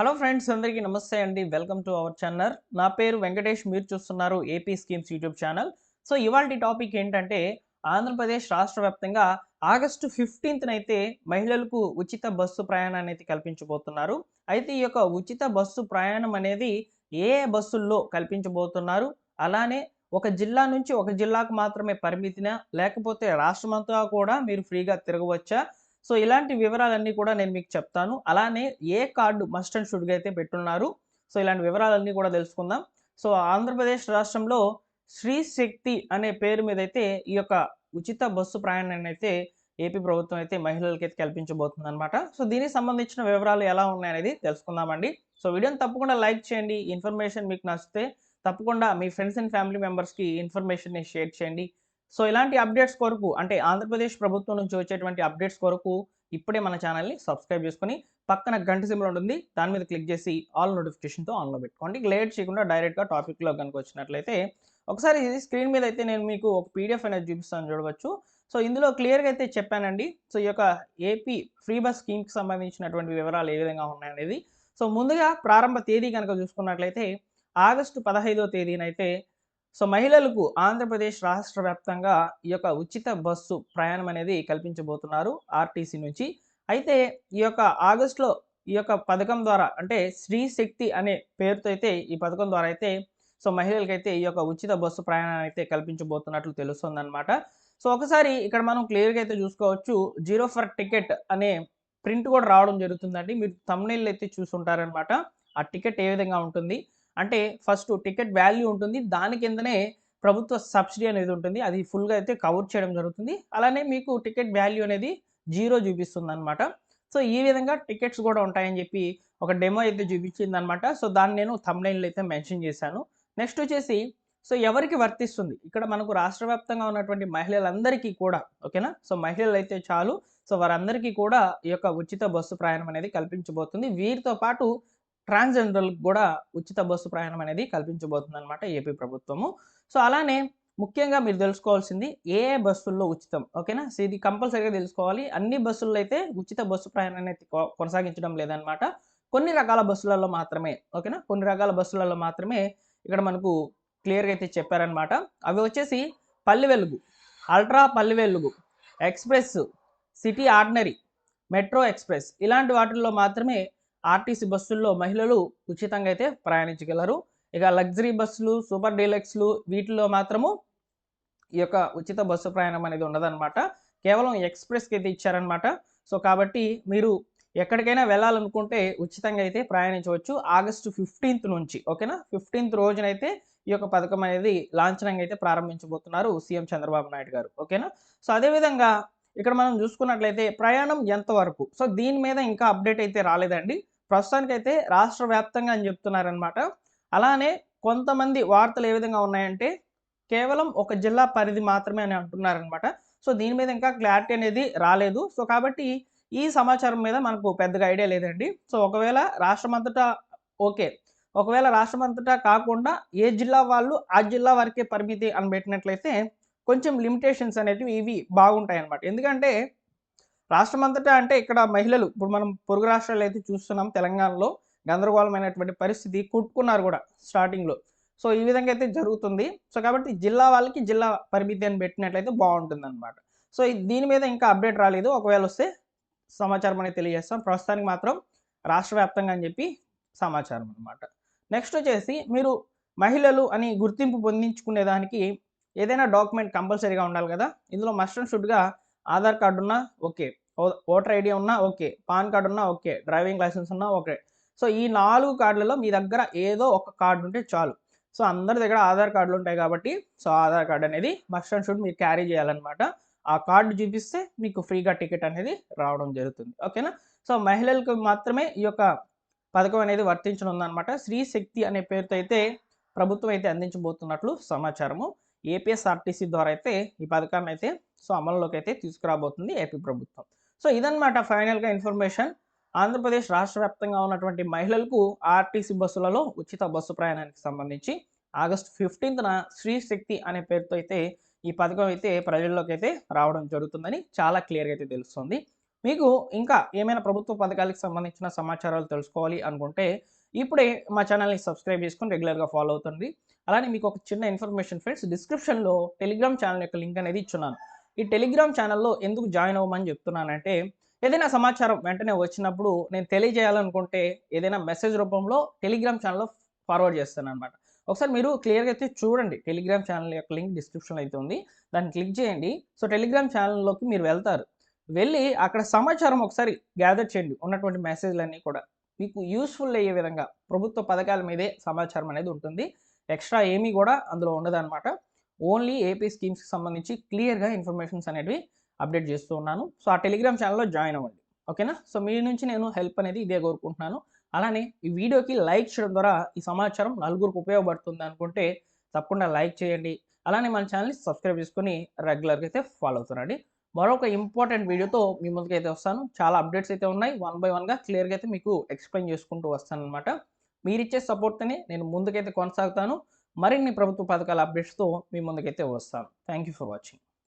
Hello friends అందరికీ నమస్తే అండి. వెల్కమ్ టు అవర్ ఛానల్ నా పేరు వెంకటేష్. మీరు చూస్తున్నారు AP schemes YouTube channel so ఇవాళ టాపిక్ ఏంటంటే ఆంధ్రప్రదేశ్ రాష్ట్ర వ్యాప్తంగా ఆగస్టు ఫిఫ్టీన్త్న అయితే మహిళలకు ఉచిత బస్సు ప్రయాణాన్ని అయితే కల్పించబోతున్నారు. అయితే ఈ యొక్క ఉచిత బస్సు ప్రయాణం అనేది ఏ బస్సుల్లో కల్పించబోతున్నారు? అలానే ఒక జిల్లా నుంచి ఒక జిల్లాకు మాత్రమే పరిమితినా? లేకపోతే రాష్ట్రమంతా కూడా మీరు ఫ్రీగా తిరగవచ్చా? సో ఇలాంటి వివరాలన్నీ కూడా నేను మీకు చెప్తాను. అలానే ఏ కార్డు మస్ట్ అండ్ షుడ్గా అయితే పెట్టున్నారు సో ఇలాంటి వివరాలన్నీ కూడా తెలుసుకుందాం. సో ఆంధ్రప్రదేశ్ రాష్ట్రంలో శ్రీ శక్తి అనే పేరు మీద అయితే ఈ యొక్క ఉచిత బస్సు ప్రయాణాన్ని అయితే ఏపీ ప్రభుత్వం అయితే మహిళలకి అయితే కల్పించబోతుంది అనమాట సో దీనికి సంబంధించిన వివరాలు ఎలా ఉన్నాయనేది తెలుసుకుందామండి. సో వీడియోని తప్పకుండా లైక్ చేయండి. ఇన్ఫర్మేషన్ మీకు నచ్చితే తప్పకుండా మీ ఫ్రెండ్స్ అండ్ ఫ్యామిలీ మెంబర్స్కి ఇన్ఫర్మేషన్ని షేర్ చేయండి. సో ఇలాంటి అప్డేట్స్ కొరకు అంటే ఆంధ్రప్రదేశ్ ప్రభుత్వం నుంచి వచ్చేటువంటి అప్డేట్స్ కొరకు ఇప్పుడే మన ఛానల్ని సబ్స్క్రైబ్ చేసుకుని పక్కన గంట సింబల్ ఉంటుంది దాని మీద క్లిక్ చేసి ఆల్ నోటిఫికేషన్తో ఆన్లో పెట్టుకోండి. లేట్ చేయకుండా డైరెక్ట్గా టాపిక్లో కనుక వచ్చినట్లయితే ఒకసారి ఇది స్క్రీన్ మీద అయితే నేను మీకు ఒక పీడిఎఫ్ అనేది చూపిస్తాను చూడవచ్చు. సో ఇందులో క్లియర్గా అయితే చెప్పానండి. సో ఈ యొక్క ఏపీ ఫ్రీ బస్ స్కీమ్కి సంబంధించినటువంటి వివరాలు ఏ విధంగా ఉన్నాయనేది సో ముందుగా ప్రారంభ తేదీ కనుక చూసుకున్నట్లయితే ఆగస్టు పదహైదో తేదీనైతే సో మహిళలకు ఆంధ్రప్రదేశ్ రాష్ట్ర వ్యాప్తంగా ఈ యొక్క ఉచిత బస్సు ప్రయాణం అనేది కల్పించబోతున్నారు ఆర్టీసీ నుంచి. అయితే ఈ యొక్క ఆగస్టులో ఈ యొక్క పథకం ద్వారా అంటే స్త్రీ శక్తి అనే పేరుతో అయితే ఈ పథకం ద్వారా అయితే సో మహిళలకైతే ఈ యొక్క ఉచిత బస్సు ప్రయాణాన్ని అయితే కల్పించబోతున్నట్లు తెలుస్తుందన్నమాట. సో ఒకసారి ఇక్కడ మనం క్లియర్గా అయితే చూసుకోవచ్చు. జీరో ఫర్ టికెట్ అనే ప్రింట్ కూడా రావడం జరుగుతుందండి. మీరు తమ్నైల్ అయితే చూసుంటారనమాట ఆ టికెట్ ఏ విధంగా ఉంటుంది? అంటే ఫస్ట్ టికెట్ వాల్యూ ఉంటుంది. దాని కిందనే ప్రభుత్వ సబ్సిడీ అనేది ఉంటుంది. అది ఫుల్గా అయితే కవర్ చేయడం జరుగుతుంది. అలానే మీకు టికెట్ వాల్యూ అనేది జీరో చూపిస్తుంది అనమాట సో ఈ విధంగా టికెట్స్ కూడా ఉంటాయని చెప్పి ఒక డెమో అయితే చూపించింది అనమాట సో దాన్ని నేను తమ్నైల్ అయితే మెన్షన్ చేశాను. నెక్స్ట్ వచ్చేసి సో ఎవరికి వర్తిస్తుంది? ఇక్కడ మనకు రాష్ట్ర వ్యాప్తంగా ఉన్నటువంటి మహిళలందరికీ కూడా ఓకేనా? సో మహిళలు అయితే చాలు. సో వారందరికీ కూడా ఈ యొక్క ఉచిత బస్సు ప్రయాణం అనేది కల్పించబోతుంది. వీరితో పాటు ట్రాన్స్జెండర్లకు కూడా ఉచిత బస్సు ప్రయాణం అనేది కల్పించబోతుంది అనమాట ఏపీ ప్రభుత్వము. సో అలానే ముఖ్యంగా మీరు తెలుసుకోవాల్సింది ఏ ఏ బస్సుల్లో ఉచితం ఓకేనా? సో ఇది కంపల్సరీగా తెలుసుకోవాలి. అన్ని బస్సుల్లో అయితే ఉచిత బస్సు ప్రయాణాన్ని అయితే కొనసాగించడం లేదనమాట కొన్ని రకాల బస్సులలో మాత్రమే ఓకేనా? కొన్ని రకాల బస్సులలో మాత్రమే ఇక్కడ మనకు క్లియర్గా అయితే చెప్పారనమాట అవి వచ్చేసి Palle Velugu ultra Palle Velugu express city ordinary metro express ఇలాంటి వాటిల్లో మాత్రమే ఆర్టీసీ బస్సుల్లో మహిళలు ఉచితంగా అయితే ప్రయాణించగలరు. ఇక లగ్జరీ బస్సులు సూపర్ డీలక్స్లు వీటిలో మాత్రము ఈ యొక్క ఉచిత బస్సు ప్రయాణం అనేది ఉండదన్నమాట. కేవలం ఎక్స్ప్రెస్కి అయితే ఇచ్చారనమాట సో కాబట్టి మీరు ఎక్కడికైనా వెళ్ళాలనుకుంటే ఉచితంగా అయితే ప్రయాణించవచ్చు. ఆగస్టు ఫిఫ్టీన్త్ నుంచి ఓకేనా? ఫిఫ్టీన్త్ రోజునైతే ఈ యొక్క పథకం అనేది లాంఛనంగా అయితే ప్రారంభించబోతున్నారు సీఎం చంద్రబాబు నాయుడు గారు ఓకేనా? సో అదేవిధంగా ఇక్కడ మనం చూసుకున్నట్లయితే ప్రయాణం ఎంతవరకు? సో దీని మీద ఇంకా అప్డేట్ అయితే రాలేదండి. ప్రస్తుతానికైతే రాష్ట్ర వ్యాప్తంగా అని చెప్తున్నారనమాట అలానే కొంతమంది వార్తలు ఏ విధంగా ఉన్నాయంటే కేవలం ఒక జిల్లా పరిధి మాత్రమే అని అంటున్నారనమాట సో దీని మీద ఇంకా క్లారిటీ అనేది రాలేదు. సో కాబట్టి ఈ సమాచారం మీద మనకు పెద్దగా ఐడియా లేదండి. సో ఒకవేళ రాష్ట్రమంతటా ఓకే. ఒకవేళ రాష్ట్రమంతటా కాకుండా ఏ జిల్లా వాళ్ళు ఆ జిల్లా వరకే పరిమితి అని పెట్టినట్లయితే కొంచెం లిమిటేషన్స్ అనేటివి ఇవి బాగుంటాయి అన్నమాట ఎందుకంటే రాష్ట్రం అంతటా అంటే ఇక్కడ మహిళలు ఇప్పుడు మనం పొరుగు రాష్ట్రాలు అయితే చూస్తున్నాం తెలంగాణలో గందరగోళమైనటువంటి పరిస్థితి కుట్టుకున్నారు కూడా స్టార్టింగ్లో. సో ఈ విధంగా అయితే జరుగుతుంది. సో కాబట్టి జిల్లా వాళ్ళకి జిల్లా పరిమితి అని పెట్టినట్లయితే బాగుంటుంది అనమాట సో దీని మీద ఇంకా అప్డేట్ రాలేదు. ఒకవేళ వస్తే సమాచారం అనేది తెలియజేస్తాం. ప్రస్తుతానికి మాత్రం రాష్ట్ర వ్యాప్తంగా అని చెప్పి సమాచారం అనమాట నెక్స్ట్ వచ్చేసి మీరు మహిళలు అని గుర్తింపు పొందించుకునే దానికి ఏదైనా డాక్యుమెంట్ కంపల్సరీగా ఉండాలి కదా? ఇందులో మస్ట్ అండ్ షుడ్గా ఆధార్ కార్డు ఉన్నా ఓకే. ఓటర్ ఐడి ఉన్నా ఓకే. పాన్ కార్డు ఉన్నా ఓకే. డ్రైవింగ్ లైసెన్స్ ఉన్నా ఓకే. సో ఈ నాలుగు కార్డులలో మీ దగ్గర ఏదో ఒక కార్డు ఉంటే చాలు. సో అందరి దగ్గర ఆధార్ కార్డులు ఉంటాయి కాబట్టి సో ఆధార్ కార్డు అనేది మస్ట్ అండ్ షుడ్ మీరు క్యారీ చేయాలన్నమాట. ఆ కార్డు చూపిస్తే మీకు ఫ్రీగా టికెట్ అనేది రావడం జరుగుతుంది. ఓకేనా? సో మహిళలకు మాత్రమే ఈ యొక్క పథకం అనేది వర్తించనుందనమాట స్త్రీ శక్తి అనే పేరుతో అయితే ప్రభుత్వం అయితే అందించబోతున్నట్లు సమాచారము. ఏపీఎస్ఆర్టీసీ ద్వారా అయితే ఈ పథకాన్ని అయితే సో అమలులోకి అయితే తీసుకురాబోతుంది ఏపీ ప్రభుత్వం. సో ఇదన్నమాట ఫైనల్గా ఇన్ఫర్మేషన్. ఆంధ్రప్రదేశ్ రాష్ట్ర వ్యాప్తంగా ఉన్నటువంటి మహిళలకు ఆర్టీసీ బస్సులలో ఉచిత బస్సు ప్రయాణానికి సంబంధించి ఆగస్టు ఫిఫ్టీన్త్న శ్రీ శక్తి అనే పేరుతో అయితే ఈ పథకం అయితే ప్రజల్లోకి అయితే రావడం జరుగుతుందని చాలా క్లియర్గా అయితే తెలుస్తుంది. మీకు ఇంకా ఏమైనా ప్రభుత్వ పథకాలకు సంబంధించిన సమాచారాలు తెలుసుకోవాలి అనుకుంటే ఇప్పుడే మా ఛానల్ని సబ్స్క్రైబ్ చేసుకుని రెగ్యులర్గా ఫాలో అవుతుంది అలానే మీకు ఒక చిన్న ఇన్ఫర్మేషన్ ఫ్రెండ్స్ డిస్క్రిప్షన్లో టెలిగ్రామ్ ఛానల్ యొక్క లింక్ అనేది ఇచ్చున్నాను. ఈ టెలిగ్రామ్ ఛానల్లో ఎందుకు జాయిన్ అవ్వమని చెప్తున్నానంటే ఏదైనా సమాచారం వెంటనే వచ్చినప్పుడు నేను తెలియజేయాలనుకుంటే ఏదైనా మెసేజ్ రూపంలో టెలిగ్రామ్ ఛానల్లో ఫార్వర్డ్ చేస్తాను అనమాట ఒకసారి మీరు క్లియర్గా అయితే చూడండి టెలిగ్రామ్ ఛానల్ యొక్క లింక్ డిస్క్రిప్షన్లో అయితే ఉంది. దాన్ని క్లిక్ చేయండి. సో టెలిగ్రామ్ ఛానల్లోకి మీరు వెళ్తారు. వెళ్ళి అక్కడ సమాచారం ఒకసారి గ్యాదర్ చేయండి. ఉన్నటువంటి మెసేజ్లన్నీ కూడా. మీకు యూస్ఫుల్ అయ్యే విధంగా ప్రభుత్వ పథకాల మీదే సమాచారం అనేది ఉంటుంది. ఎక్స్ట్రా ఏమీ కూడా అందులో ఉండదన్నమాట. ఓన్లీ ఏపీ స్కీమ్స్కి సంబంధించి క్లియర్గా ఇన్ఫర్మేషన్స్ అనేవి అప్డేట్ చేస్తూ ఉన్నాను. సో ఆ టెలిగ్రామ్ ఛానల్లో జాయిన్ అవ్వండి. ఓకేనా? సో మీ నుంచి నేను హెల్ప్ అనేది ఇదే కోరుకుంటున్నాను. అలానే ఈ వీడియోకి లైక్ చేయడం ద్వారా ఈ సమాచారం నలుగురికి ఉపయోగపడుతుంది అనుకుంటే తప్పకుండా లైక్ చేయండి. అలానే మన ఛానల్ని సబ్స్క్రైబ్ చేసుకొని రెగ్యులర్గా అయితే ఫాలో అవుతున్నాండి మరొక ఇంపార్టెంట్ వీడియోతో మీ ముందుకు అయితే వస్తాను. చాలా అప్డేట్స్ అయితే ఉన్నాయి. వన్ బై వన్గా క్లియర్గా అయితే మీకు ఎక్స్ప్లెయిన్ చేసుకుంటూ వస్తాను అనమాట మీరు ఇచ్చే సపోర్ట్తోనే నేను ముందుకైతే కొనసాగుతాను. మరిన్ని ప్రభుత్వ పథకాల అప్డేట్స్తో మీ ముందుకైతే వస్తాను. Thank you for watching